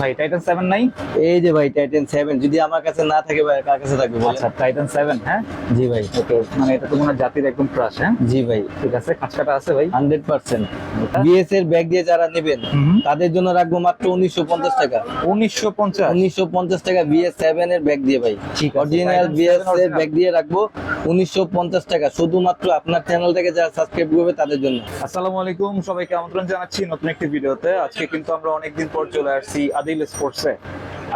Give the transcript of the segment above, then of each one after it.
ভাই Titan seven নাই? এই যে ভাই টাইটেন সেভেন যদি আমার কাছে না থাকে ভাই কার কাছে থাকবে আচ্ছা টাইটান সেভেন হ্যাঁ? জি ভাই। ওকে মানে এটা তো মনে জাতির একদম ক্রাশ হ্যাঁ? জি ভাই। ঠিক আছে খাঁচকাটা আছে ভাই? Hundred percent. এটা? বিএস এর ব্যাগ দিয়ে যারা নেবেন তাদের জন্য রাখব মাত্র উনিশশো পঞ্চাশ টাকা। উনিশশো পঞ্চাশ? উনিশশো পঞ্চাশ টাকা বিএস সেভেন এর ব্যাগ দিয়ে ভাই। ঠিক অরিজিনাল বিএস এর ব্যাগ দিয়ে রাখব উনিশশো পঞ্চাশ টাকা শুধুমাত্র আপনার চ্যানেল থেকে যারা সাবস্ক্রাইব করবে তাদের জন্য। আসসালামু আলাইকুম সবাইকে আমন্ত্রণ জানাচ্ছি নতুন একটি ভিডিওতে। আজকে কিন্তু আমরা অনেকদিন পর চলে আসছি আদিল স্পোর্টসে।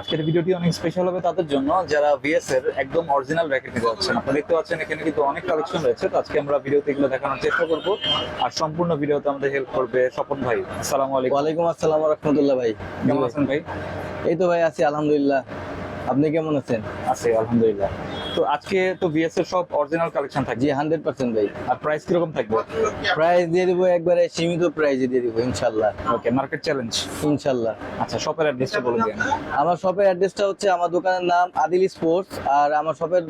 আজকের ভিডিওটি অনেক স্পেশাল হবে তাদের জন্য। যারা ভিএস এর একদম অরিজিনাল র্যাকেট নিতে যাচ্ছেন আপনারা দেখতে পাচ্ছেন এখানে কিন্তু অনেক কালেকশন রয়েছে। তো আজকে আমরা ভিডিওতে এগুলো দেখানোর চেষ্টা করব। আর সম্পূর্ণ ভিডিওতে আমাদের হেল্প করবে স্বপন ভাই। আসসালামু আলাইকুম। ওয়ালাইকুম আসসালাম রহমতুল্লাহ ভাই। কেমন আছেন ভাই? এই তো ভাই আছি আলহামদুলিল্লাহ। আপনি কেমন আছেন? আছে আলহামদুলিল্লাহ। তো আজকে তো ভিএস এর সব অরিজিনাল কালেকশন থাকবে? হান্ড্রেড পার্সেন্ট ভাই। আর প্রাইস কীরকম থাকবে? প্রাইস দিয়ে দিব একবারে সীমিত প্রাইজে দিয়ে দিব ইনশাল্লাহ ওকে মার্কেট চ্যালেঞ্জ ইনশাল্লাহ আচ্ছা শপের অ্যাড্রেসটা বলে দিন। আমার শপের অ্যাড্রেসটা হচ্ছে আমার দোকানের নাম আদিল স্পোর্টস আর আমার শপের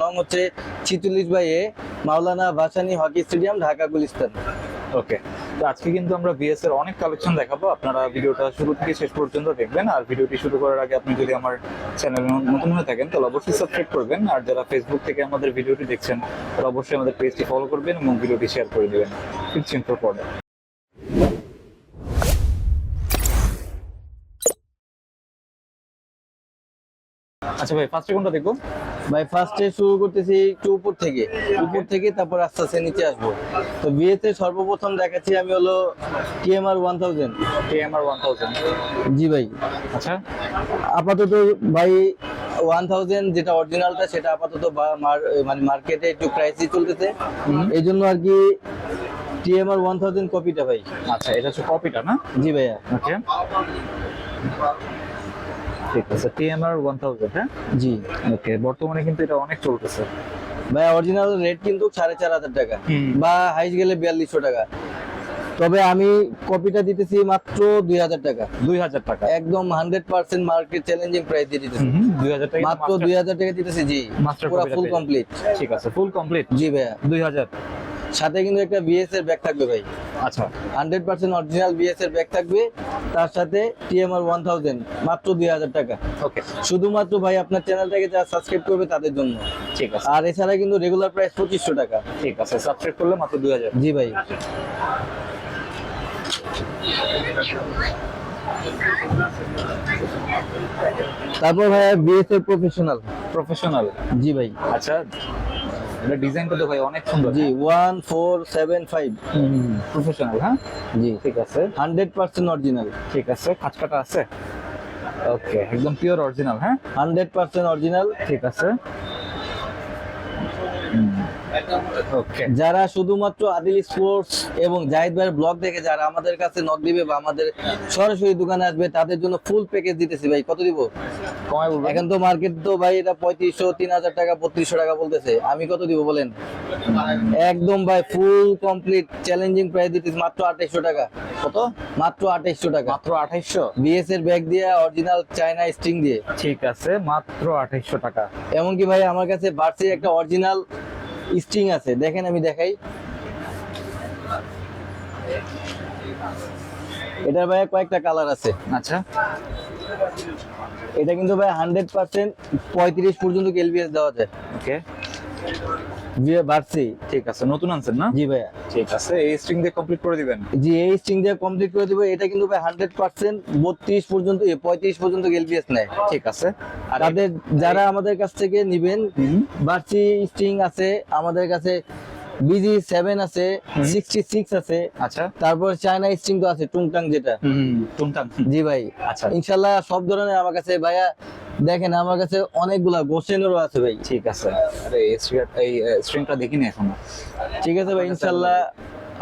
নং হচ্ছে ছিচল্লিশ by A Maulana Bhashani hockey stadium Dhaka Gulistan. Okay আজকে কিন্তু আমরা বিএস এর অনেক কালেকশন দেখাবো। আপনারা ভিডিওটা শুরু থেকে শেষ পর্যন্ত দেখবেন। আর ভিডিওটি শুরু করার আগে আপনি যদি আমার চ্যানেলে নতুন হয়ে থাকেন, তাহলে অবশ্যই সাবস্ক্রাইব করবেন। আর যারা ফেসবুক থেকে আমাদের ভিডিওটি দেখছেন তারা অবশ্যই আমাদের পেজটি ফলো করবেন এবং ভিডিওটি শেয়ার করে দেবেন। ফিফটিন ফর পর্দা আচ্ছা ভাই ফার্স্টে কোনটা দেখব? ভাই ফার্স্টে শুরু করতেছি একটু উপর থেকে। উপর থেকে তারপর আস্তে আস্তে নিচে আসব। তো বিয়েতে সর্বপ্রথম দেখাচ্ছি আমি হলো TMR one thousand TMR one thousand G ভাই। আচ্ছা। আপাতত ভাই ওয়ান থাউজেন্ড যেটা অরিজিনালটা সেটা আপাতত মানে মার্কেটে একটু প্রাইসই চলতেছে। এই জন্য আর কি টিএমআর ওয়ান থাউজেন্ড কপিটা ভাই। আচ্ছা এটা হচ্ছে কপিটা না? জি ভাইয়া। ওকে ঠিক আছে। টিএমআর ওয়ান থাউজেন্ড হ্যাঁ? জি। ওকে বর্তমানে কিন্তু এটা অনেক চলতেছে। ভাই অরিজিনাল রেট কিন্তু সাড়ে চার হাজার টাকা। বা হাইস গেলে বিয়াল্লিশশো টাকা। তবে আমি কপিটা দিতেছি মাত্র দুই হাজার টাকা। দুই হাজার টাকা। একদম hundred percent market challenging price দিয়ে দিতেছি। দুই হাজার টাকা মাত্র দুই হাজার টাকা দিতেছি জি। পুরো ফুল কমপ্লিট ঠিক আছে ফুল কমপ্লিট জি ভাইয়া। দুই হাজার। সাথে কিন্তু একটা বিএস এর ব্যাগ থাকবে ভাই। আচ্ছা হান্ড্রেড পার্সেন্ট অরিজিনাল বিএস এর ব্যাগ থাকবে তার সাথে টিএমআর ওয়ান থাউজেন্ড মাত্র দুই হাজার টাকা। ওকে শুধুমাত্র ভাই আপনার চ্যানেলটাকে যারা সাবস্ক্রাইব করবে তাদের জন্য। ঠিক আছে। আর এছাড়া কিন্তু রেগুলার প্রাইস পঁচিশশো টাকা। ঠিক আছে সাবস্ক্রাইব করলে মাত্র দুই হাজার। জি ভাই। তারপর ভাইয়া বিএস এর প্রফেশনাল প্রফেশনাল জি ভাই। আচ্ছা এটা ডিজাইনটা তো ভাই অনেক সুন্দর G one four seven five professional হ্যাঁ? জি। ঠিক আছে। হান্ড্রেড পার্সেন্ট অরিজিনাল ঠিক আছে খাঁচকাটা আছে? ওকে একদম পিওর অরিজিনাল হ্যাঁ? হান্ড্রেড পার্সেন্ট অরিজিনাল ঠিক আছে। যারা শুধুমাত্র আদিল স্পোর্টস এবং জাহিদ ভাইয়ের ব্লগ দেখে যারা আমাদের কাছে নক দিবে বা আমাদের সরাসরি দোকানে আসবে তাদের জন্য ফুল প্যাকেজ দিতেছি ভাই। কত দিব? এখন তো মার্কেট তো ভাই এটা পঁয়ত্রিশশো তিন হাজার টাকা বত্রিশশো টাকা বলতেছে। আমি কত দিব বলেন? একদম ভাই ফুল কমপ্লিট চ্যালেঞ্জিং প্রাইস দিতেছি মাত্র আঠাইশশো টাকা। কত? মাত্র আঠাইশশো টাকা। মাত্র আঠাইশশো? বিএস এর ব্যাগ দিয়ে অরিজিনাল চায়না স্ট্রিং দিয়ে। ঠিক আছে মাত্র আঠাইশশো টাকা। এমনকি ভাই আমার কাছে বার্সির একটা অরিজিনাল স্ট্রিং আছে। দেখেন আমি দেখাই। এটার ভাইয়া কয়েকটা কালার আছে। আচ্ছা। এটা কিন্তু ভাই হান্ড্রেড পার্সেন্ট পঁয়ত্রিশ পর্যন্ত এলবিএস দেওয়া যায়। ওকে বার্সি ঠিক আছে নতুন আনছেন না? জি ভাইয়া। ঠিক আছে এই স্ট্রিং দিয়ে কমপ্লিট করে দিবেন? জি এই স্ট্রিং দিয়ে কমপ্লিট করে দিব এটা কিন্তু ভাই হান্ড্রেড পার্সেন্ট বত্রিশ পর্যন্ত এ, পঁয়ত্রিশ পর্যন্ত এলবিএস নেয়। ঠিক আছে আর তাদের যারা আমাদের কাছ থেকে নিবেন বাড়ছি স্ট্রিং আছে আমাদের কাছে বিজি সেভেন আছে সিক্সটি সিক্স আছে। আচ্ছা। তারপর চায়না স্ট্রিং তো আছে টুংটাং যেটা। টুনটান জি ভাই। আচ্ছা। ইনশাল্লাহ সব ধরনের আমার কাছে ভাইয়া দেখেন আমার কাছে অনেকগুলা গোসেনেরও আছে ভাই। ঠিক আছে। আরে এই স্ট্রিংটা দেখিনি এখনও। ঠিক আছে ভাই ইনশাল্লাহ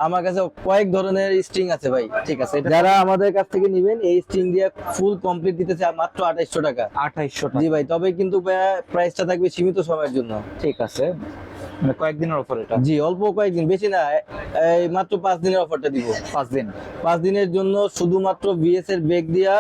আমার কাছে কয়েক ধরনের স্ট্রিং আছে ভাই। ঠিক আছে যারা আমাদের কাছ থেকে নিবেন এই স্ট্রিং দিয়ে ফুল কমপ্লিট দিতেছে মাত্র আঠাইশশো টাকা। আঠাইশশো জি ভাই তবে কিন্তু প্রাইসটা থাকবে সীমিত সময়ের জন্য। ঠিক আছে। মানে কয়েকদিনের অফার এটা? জি অল্প কয়েকদিন বেশি না এই মাত্র পাঁচ দিনের অফারটা দিব। পাঁচ দিন? পাঁচ দিনের জন্য শুধুমাত্র বিএস এর ব্যাগ দিয়া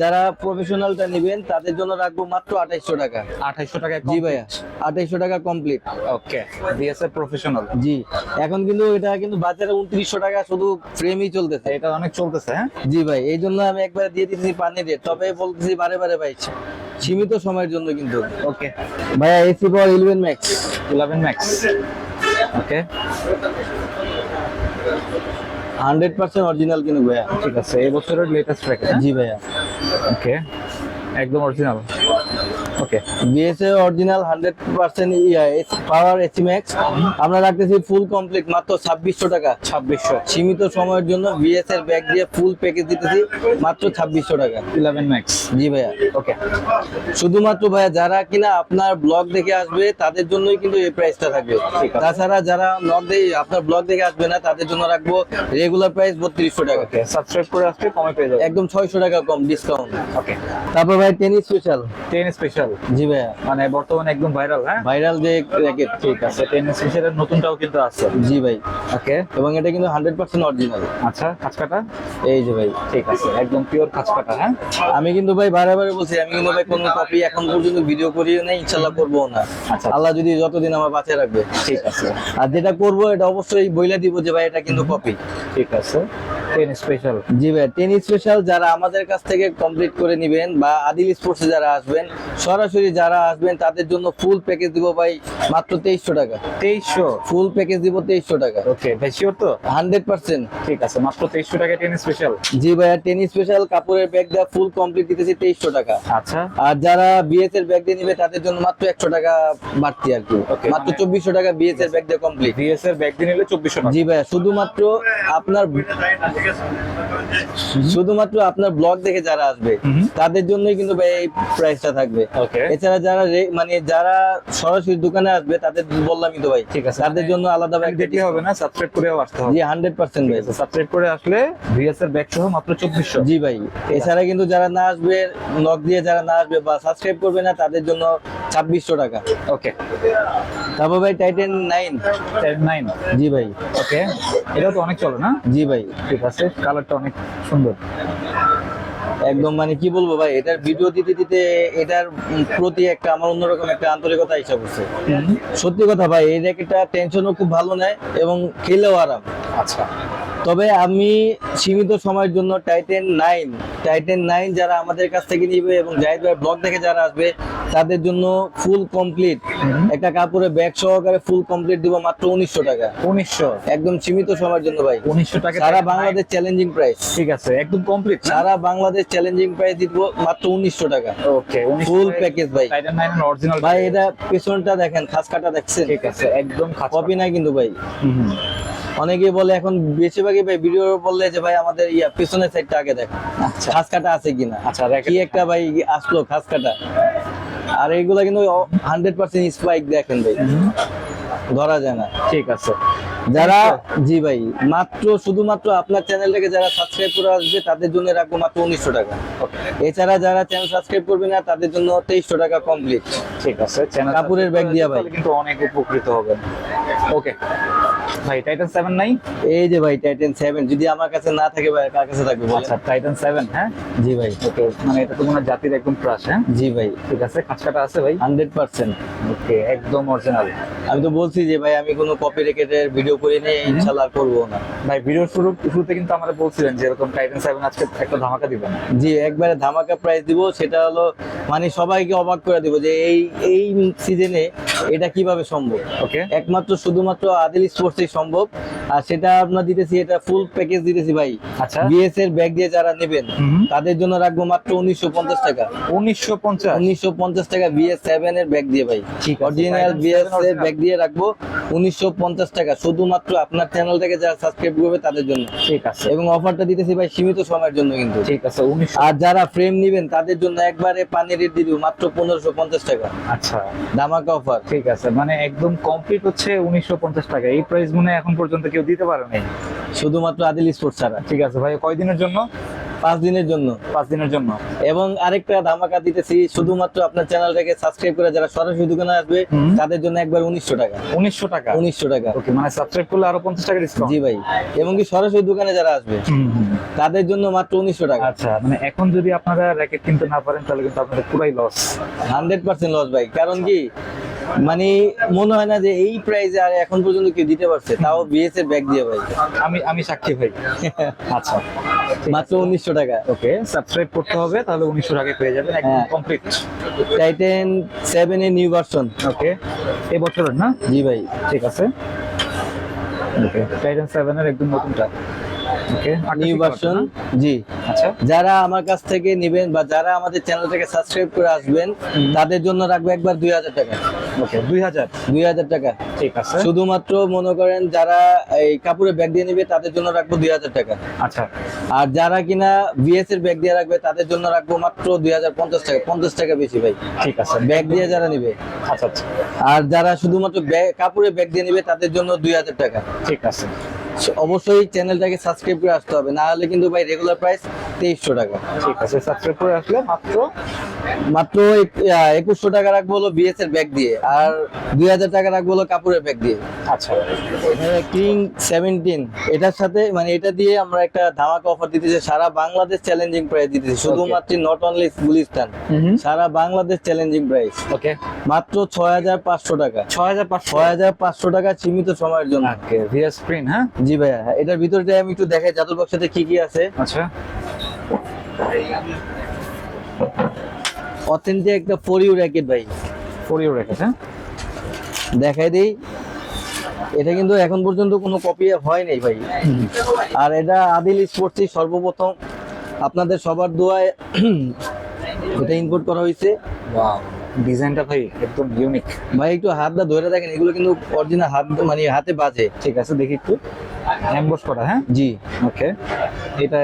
যারা প্রফেশনালটা নেবেন তাদের জন্য রাখব মাত্র আঠাইশশো টাকা। আঠাইশশো টাকা জি ভাইয়া আঠাইশশো টাকা কমপ্লিট ওকে বিএসএ প্রফেশনাল জি এখন কিন্তু এটা কিন্তু বাজারে উনত্রিশশো টাকা শুধু ফ্রেমই চলতেছে। এটা অনেক চলতেছে হ্যাঁ? জি ভাই এই জন্য আমি একবার দিয়ে দিচ্ছি পানি রেট তবে বলতেছি বারে বারে ভাই সীমিত সময়ের জন্য কিন্তু। ওকে ভাইয়া AC power eleven max eleven max okay hundred percent original কিন্তু ভাইয়া। ঠিক আছে এই বছরের লেটেস্ট প্যাকেজ জি ভাইয়া। ওকে একদম original okay BSA original hundred percent power আমরা রাখতেছি ফুল কমপ্লিট মাত্র ছাব্বিশশো টাকা। ছাব্বিশশো। সীমিত সময়ের জন্য বিএস এর ব্যাগ দিয়ে ফুল প্যাকেজ দিতেছি মাত্র ছাব্বিশশো টাকা। ইলেভেন ম্যাক্স জি ভাইয়া। ওকে শুধুমাত্র ভাইয়া যারা কিনা আপনার ব্লগ দেখে আসবে তাদের জন্যই কিন্তু এই প্রাইসটা থাকবে। তাছাড়া যারা আপনার ব্লগ দেখে আসবে না তাদের জন্য রাখব রেগুলার প্রাইস বত্রিশশো টাকা। সাবস্ক্রাইব করে আসলে কমে পেয়ে যাবে একদম ছয়শো টাকা কম ডিসকাউন্ট ওকে তারপর ভাই টেনিস স্পেশাল টেন স্পেশাল জি ভাইয়া। মানে বর্তমানে একদম ভাইরাল হ্যাঁ? ভাইরাল যে র্যাকেট ঠিক আছে টেন স্পেশালের নতুনটাও কিন্তু আছে। জি ভাই। ওকে। এবং এটা কিন্তু হান্ড্রেড পার্সেন্ট অরিজিনাল। আচ্ছা খাঁচকাটা? এই যে ভাই। ঠিক আছে একদম পিওর খাঁচকাটা হ্যাঁ? আমি কিন্তু ভাই বারে বারে বলছি আমি কিন্তু ভাই কোনো কপি এখন পর্যন্ত ভিডিও করিও না ইনশাল্লাহ করব না। আচ্ছা। আল্লাহ যদি যতদিন আমার বাঁচিয়ে রাখবে। ঠিক আছে। আর যেটা করব এটা অবশ্যই বইলা দিব যে ভাই এটা কিন্তু কপি ঠিক আছে। টেন স্পেশাল জি ভাই টেন স্পেশাল যারা আমাদের কাছ থেকে কমপ্লিট করে নিবেন বা আদিল স্পোর্টসে যারা আসবেন সরাসরি যারা আসবেন তাদের জন্য ফুল প্যাকেজ দিব ভাই মাত্র তেইশশো টাকা। তেইশশো? ফুল প্যাকেজ দিব তেইশশো টাকা। ওকে শিওর তো? হান্ড্রেড পার্সেন্ট ঠিক আছে মাত্র তেইশশো টাকা টেন স্পেশাল জি ভাইয়া টেন স্পেশাল কাপড়ের ব্যাগ দেওয়া ফুল কমপ্লিট দিতেছি তেইশশো টাকা। আচ্ছা। আর যারা বিএস এর ব্যাগ দিয়ে নিবে তাদের জন্য মাত্র একশো টাকা বাড়তি আর কি। মাত্র মানে- চব্বিশশো টাকা বিএস এর ব্যাগ দিয়ে কমপ্লিট বিএস এর ব্যাগ দিয়ে নিলে চব্বিশশো জি ভাইয়া শুধুমাত্র আপনার শুধুমাত্র আপনার ব্লগ দেখে যারা আসবে তাদের জন্যই কিন্তু এই প্রাইসটা থাকবে। এছাড়া যারা মানে যারা সরাসরি দোকানে আসবে তাদের বললামই তো ভাই ঠিক আছে। তাদের জন্য আলাদা ব্যাগ দেখলে হবে না সাবস্ক্রাইব করেও আসতে হবে। জি হান্ড্রেড পার্সেন্ট ভাই। সাবস্ক্রাইব করে আসলে ভিএস এর ব্যাগ সহ মাত্র চব্বিশশো। জি ভাই এছাড়া কিন্তু যারা না আসবে নক দিয়ে যারা না আসবে বা সাবস্ক্রাইব করবে না তাদের জন্য ছাব্বিশশো টাকা। ওকে তারপর ভাই titan nine ten nine G ভাই। ওকে এটাও তো অনেক চলে না? জি ভাই। ঠিক আছে কালারটা অনেক সুন্দর। একদম মানে কি বলব ভাই এটার ভিডিও দিতে দিতে এটার প্রতি একটা আমার অন্যরকম একটা আন্তরিকতা হিসাব হচ্ছে সত্যি কথা ভাই এই র্যাকেটটা টেনশনও খুব ভালো নেয় এবং খেলেও আরাম। আচ্ছা। তবে আমি সীমিত সময়ের জন্য টাইটেন নাইন টাইটেন নাইন যারা আমাদের কাছ থেকে নিবে এবং জাহিদ ভাই ব্লগ থেকে যারা আসবে তাদের জন্য ফুল কমপ্লিট একটা কাপড়ে ব্যাগ সহকারে ফুল কমপ্লিট দিব মাত্র উনিশশো টাকা। উনিশশো। একদম সীমিত সময়ের জন্য ভাই। উনিশশো টাকা সারা বাংলাদেশ চ্যালেঞ্জিং প্রাইস ঠিক আছে একদম কমপ্লিট সারা বাংলাদেশ চ্যালেঞ্জিং প্রাইস দিব মাত্র উনিশশো টাকা। ওকে ফুল প্যাকেজ ভাই। অরিজিনাল ভাই এটা পেছনটা দেখেন খাস কাটা দেখছেন? ঠিক আছে একদম কপি নাই কিন্তু ভাই। অনেকে বলে এখন বেশিরভাগই ভাই ভিডিও বললে যে ভাই আমাদের ইয়া পেছনের সাইডটা আগে দেখ। আচ্ছা। খাস কাটা আছে কিনা? আচ্ছা কি একটা ভাই আসলো খাস কাটা আর এগুলা কিন্তু হান্ড্রেড পার্সেন্ট স্পাইক দেখেন ভাই। ধরা যায় না। ঠিক আছে। যারা জি ভাই মাত্র শুধুমাত্র আপনার চ্যানেলটাকে যারা সাবস্ক্রাইব করে আসবে তাদের জন্য রাখব মাত্র উনিশশো টাকা। এছাড়া যারা চ্যানেল সাবস্ক্রাইব করবে না তাদের জন্য তেইশশো টাকা কমপ্লিট ঠিক আছে কাপড়ের ব্যাগ দিয়া ভাই। কিন্তু অনেক উপকৃত হবেন। ওকে। ভাই টাইটান সেভেন নাই? এই যে ভাই টাইটেন সেভেন যদি আমার কাছে না থাকে ভাই কার কাছে থাকবে আচ্ছা টাইটান হ্যাঁ? জি ভাই। ওকে মানে এটা তো মনে জাতির একদম ক্রাশ হ্যাঁ? জি ভাই। ঠিক আছে খাঁচকাটা আছে ভাই? Hundred percent. ওকে একদম অরিজিনাল আমি তো বলছি যে ভাই আমি কোনো কপি রেকেটের ভিডিও করে করব না। ভাই ভিডিওর শুরু শুরুতে কিন্তু আমাদের বলছিলেন যে এরকম টাইটান সেভেন আজকে একটা ধামাকা দিবেন। জি একবারে ধামাকা প্রাইস দিব সেটা হলো মানে সবাইকে অবাক করে দিব যে এই এই সিজনে এটা কীভাবে সম্ভব? ওকে। একমাত্র শুধুমাত্র আদিল স্পোর্টসই সম্ভব। আর সেটা আপনার দিতেছি এটা ফুল প্যাকেজ দিতেছি ভাই। আচ্ছা। বিএস এর ব্যাগ দিয়ে যারা নেবেন তাদের জন্য রাখব মাত্র উনিশশো পঞ্চাশ টাকা। উনিশশো পঞ্চাশ? উনিশশো পঞ্চাশ টাকা বিএস সেভেন এর ব্যাগ দিয়ে ভাই। ঠিক অরিজিনাল বিএস এর ব্যাগ দিয়ে রাখব উনিশশো পঞ্চাশ টাকা শুধুমাত্র আপনার চ্যানেল থেকে যারা সাবস্ক্রাইব করবে তাদের জন্য। ঠিক আছে। এবং অফারটা দিতেছি ভাই সীমিত সময়ের জন্য কিন্তু। ঠিক আছে আর যারা ফ্রেম নিবেন তাদের জন্য একবারে পানির রেট দিয়ে দিব মাত্র পনেরোশো পঞ্চাশ টাকা। আচ্ছা। ধামাকা অফার ঠিক আছে মানে একদম কমপ্লিট হচ্ছে উনিশশো পঞ্চাশ টাকা। এই প্রাইস মনে এখন পর্যন্ত কেউ দিতে পারে নাই। শুধুমাত্র আদিল স্পোর্টস ছাড়া। ঠিক আছে ভাই কয়দিনের জন্য? পাঁচ দিনের জন্য। পাঁচ দিনের জন্য। এবং আরেকটা ধামাকা দিতেছি শুধুমাত্র আপনার চ্যানেলটাকে সাবস্ক্রাইব করে যারা সরাসরি দোকানে আসবে তাদের জন্য একবার উনিশশো টাকা। উনিশশো টাকা? উনিশশো টাকা। ওকে মানে সাবস্ক্রাইব করলে আরও পঞ্চাশ টাকা ডিসকাউন্ট জি ভাই। এবং কি সরাসরি দোকানে যারা আসবে তাদের জন্য মাত্র উনিশশো টাকা। আচ্ছা মানে এখন যদি আপনারা র্যাকেট কিনতে না পারেন তাহলে কিন্তু আপনাদের পুরাই লস হান্ড্রেড পার্সেন্ট লস ভাই। কারণ কি? মানে মনে হয় না যে এই প্রাইসে আর এখন পর্যন্ত কেউ দিতে পারছে তাও বিএস এর ব্যাগ দিয়ে ভাই। আমি আমি সাক্ষী ভাই। আচ্ছা। মাত্র উনিশশো টাকা। ওকে সাবস্ক্রাইব করতে হবে তাহলে উনিশশো টাকা পেয়ে যাবেন একদম। কমপ্লিট টাইটেন সেভেন এর নিউ ভার্সন ওকে এই বছরের না? জি ভাই। ঠিক আছে। ওকে টাইটান সেভেন এর একদম নতুনটা। নিউ ভার্সন জি। আচ্ছা। যারা আমার কাছ থেকে নেবেন বা যারা আমাদের চ্যানেলটাকে সাবস্ক্রাইব করে আসবেন তাদের জন্য রাখব একবার দুই হাজার টাকা। ওকে দুই হাজার? দুই হাজার টাকা। ঠিক আছে। শুধুমাত্র মনে করেন যারা এই কাপড়ের ব্যাগ দিয়ে নেবে তাদের জন্য রাখব দুই হাজার টাকা। আচ্ছা। আর যারা কিনা বিএস এর ব্যাগ দিয়ে রাখবে তাদের জন্য রাখব মাত্র দুই হাজার পঞ্চাশ টাকা পঞ্চাশ টাকা বেশি ভাই। ঠিক আছে। ব্যাগ দিয়ে যারা নেবে। আচ্ছা আচ্ছা। আর যারা শুধুমাত্র কাপড়ের ব্যাগ দিয়ে নেবে তাদের জন্য দুই হাজার টাকা। ঠিক আছে। অবশ্যই চ্যানেলটাকে সাবস্ক্রাইব করে আসতে হবে। না হলে কিন্তু ভাই রেগুলার প্রাইস তেইশশো টাকা। ঠিক আছে সাবস্ক্রাইব করে আসলে মাত্র মাত্র একুশশো টাকা রাখব হলো বিএস এর ব্যাগ দিয়ে আর দুই হাজার টাকা রাখব হলো কাপড়ের ব্যাগ দিয়ে। আচ্ছা। কিং সেভেন্টিন এটার সাথে মানে এটা দিয়ে আমরা একটা ধামাকা অফার দিতেছি সারা বাংলাদেশ চ্যালেঞ্জিং প্রাইস দিতেছি শুধুমাত্র নট অনলি গুলিস্তান সারা বাংলাদেশ চ্যালেঞ্জিং প্রাইস ওকে মাত্র ছয় হাজার পাঁচশো টাকা। ছয় হাজার ছয় হাজার পাঁচশো টাকা সীমিত সময়ের জন্য। ভিএস স্ক্রিন হ্যাঁ? জি ভাইয়া এটার ভিতরটা আমি একটু দেখাই জাদুর বক্সটাতে কি কি আছে? আচ্ছা। অথেন্টিক একটা ফোর ইউ র্যাকেট ভাই। ফোরিও রেখেছে হ্যাঁ? দেখাই দেই। এটা কিন্তু এখন পর্যন্ত কোনো কপি হয় নাই ভাই। আর এটা আদিল স্পোর্টসই সর্বপ্রথম। আপনাদের সবার দোয়ায় এটা ইম্পোর্ট করা হয়েছে ডিজাইনটা ভাই একদম ইউনিক ভাই একটু হাতটা ধরে দেখেন এগুলো কিন্তু অরিজিনাল হাত মানে হাতে বাজে। ঠিক আছে দেখি একটু। অ্যাম্বস করা হ্যাঁ? জি। ওকে এটা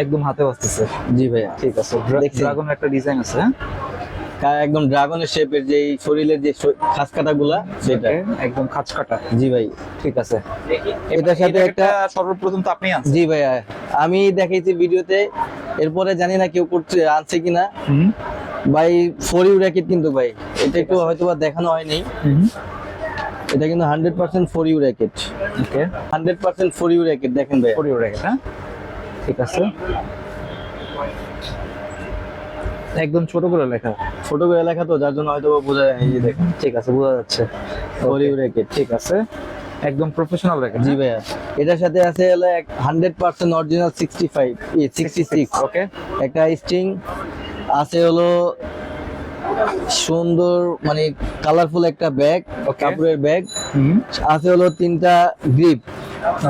একদম হাতে বসতেছে জি ভাইয়া। ঠিক আছে। ড্রাগনের একটা ডিজাইন আছে হ্যাঁ? কা- একদম ড্রাগনের শেপের যে শরীরের যে খাস কাটা গুলা সেটা একদম খাঁচ কাটা জি ভাই। ঠিক আছে। এটার সাথে একটা সর্বপ্রথম তো আপনি জি ভাইয়া। আমি দেখাইছি ভিডিওতে এরপরে জানি না কেউ করছে আনছে কিনা। ভাই ফোর ইউ র্যাকেট কিন্তু ভাই। এটা একটু হয়তো বা দেখানো হয়নি। এটা কিন্তু hundred percent four U racket okay. Hundred percent four U racket দেখেন ভাই ফোরিও র্যাকেট হ্যাঁ? ঠিক আছে? একদম ছোট করে লেখা। ছোট করে লেখা তো যার জন্য হয়তো বোঝা যায় এই যে দেখেন। ঠিক আছে বোঝা যাচ্ছে। র্যাকেট ঠিক আছে? একদম প্রফেশনাল রেখেছে জি ভাইয়া। এটার সাথে আছে হলো hundred percent original sixty five sixty six okay একটা স্ট্রিং আছে হলো সুন্দর মানে কালারফুল একটা ব্যাগ. কাপড়ের ব্যাগ আছে হলো তিনটা গ্রিপ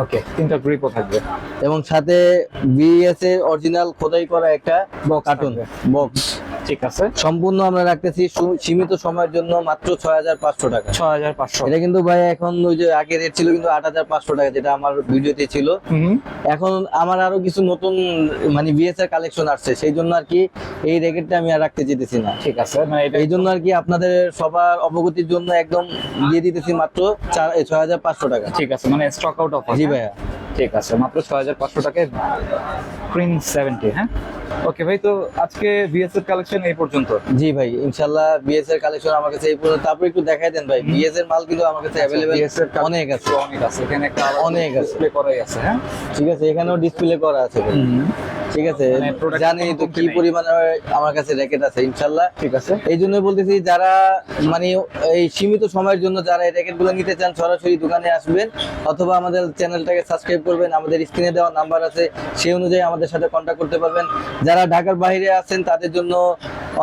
ওকে তিনটা গ্রিপও থাকবে। এবং সাথে বিএস এর অরিজিনাল খোদাই করা একটা কার্টুন বক্স ঠিক আছে। সম্পূর্ণ আমরা রাখতেছি সীমিত সময়ের জন্য মাত্র ছয় হাজার পাঁচশো টাকা। ছয় হাজার পাঁচশো। এটা কিন্তু ভাই এখন ওই যে আগে রেট ছিল কিন্তু আট হাজার পাঁচশো টাকা যেটা আমার ভিডিওতে ছিল। এখন আমার আরও কিছু নতুন মানে বিএস এর কালেকশন আসছে সেই জন্য আর কি এই র্যাকেটটা আমি আর রাখতে যেতেছি না। ঠিক আছে মানে এটা এই জন্য আর কি আপনাদের সবার অবগতির জন্য একদম দিয়ে দিতেছি মাত্র ছয় হাজার পাঁচশো টাকা। ঠিক আছে মানে স্টক আউট অফার জি ভাইয়া। ঠিক আছে মাত্র ছয় হাজার পাঁচশো টাকায় প্রিন্ট সেভেন্টি হ্যাঁ? ওকে ভাই তো আজকে বিএস এর কালেকশন এই পর্যন্ত। জি ভাই ইনশাল্লাহ বিএস এর কালেকশন আমার কাছে এই পর্যন্ত। তারপর একটু দেখাই দেন ভাই বিএস এর মাল কিন্তু আমার কাছে এর কালেকশন অনেক আছে। অনেক আছে এখানে একটা অনেক আছে। ডিসপ্লে করাই আছে হ্যাঁ? ঠিক আছে এখানেও ডিসপ্লে করা আছে ভাই। ঠিক আছে মানে জানি তো কি পরিমাণে আমার কাছে র্যাকেট আছে ইনশাল্লাহ। ঠিক আছে। এই জন্য বলতেছি যারা মানে এই সীমিত সময়ের জন্য যারা এই র্যাকেটগুলো নিতে চান সরাসরি দোকানে আসবেন অথবা আমাদের চ্যানেলটাকে সাবস্ক্রাইব করবেন। আমাদের স্ক্রিনে দেওয়া নাম্বার আছে সেই অনুযায়ী আমাদের সাথে কন্ট্যাক্ট করতে পারবেন। যারা ঢাকার বাইরে আছেন তাদের জন্য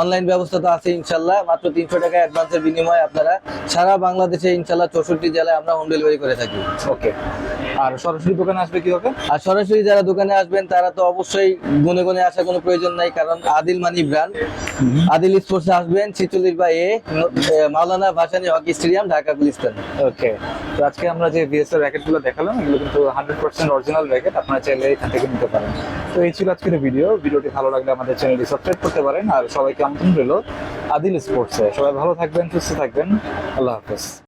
অনলাইন ব্যবস্থা তো আছে ইনশাল্লাহ। মাত্র তিনশো টাকা অ্যাডভান্সের বিনিময়ে আপনারা সারা বাংলাদেশে ইনশাল্লাহ চৌষট্টি জেলায় আমরা হোম ডেলিভারি করে থাকি। ওকে আর সরাসরি দোকানে আসবে কি হবে আর সরাসরি যারা দোকানে আসবেন তারা তো অবশ্যই গুনে গুনে আসার কোনো প্রয়োজন নাই, কারণ আদিল মানি ব্র্যান্ড। আদিল স্পোর্টসে আসবেন ছিচল্লিশ by A Maulana Bhashani hockey stadium, Dhaka Gulistan. Okay, তো আজকে আমরা যে এর র্যাকেটগুলো দেখালাম, এগুলো কিন্তু হান্ড্রেড পার্সেন্ট অরিজিনাল র্যাকেট আপনারা চাইলে এখান থেকে নিতে পারেন। তো এই ছিল আজকের ভিডিও ভিডিওটি ভালো লাগলে আমাদের চ্যানেলটি সাবস্ক্রাইব করতে পারেন, আর সবাইকে আমন্ত্রণ রইল আদিল স্পোর্টসে। সবাই ভালো থাকবেন, সুস্থ থাকবেন, আল্লাহ হাফেজ।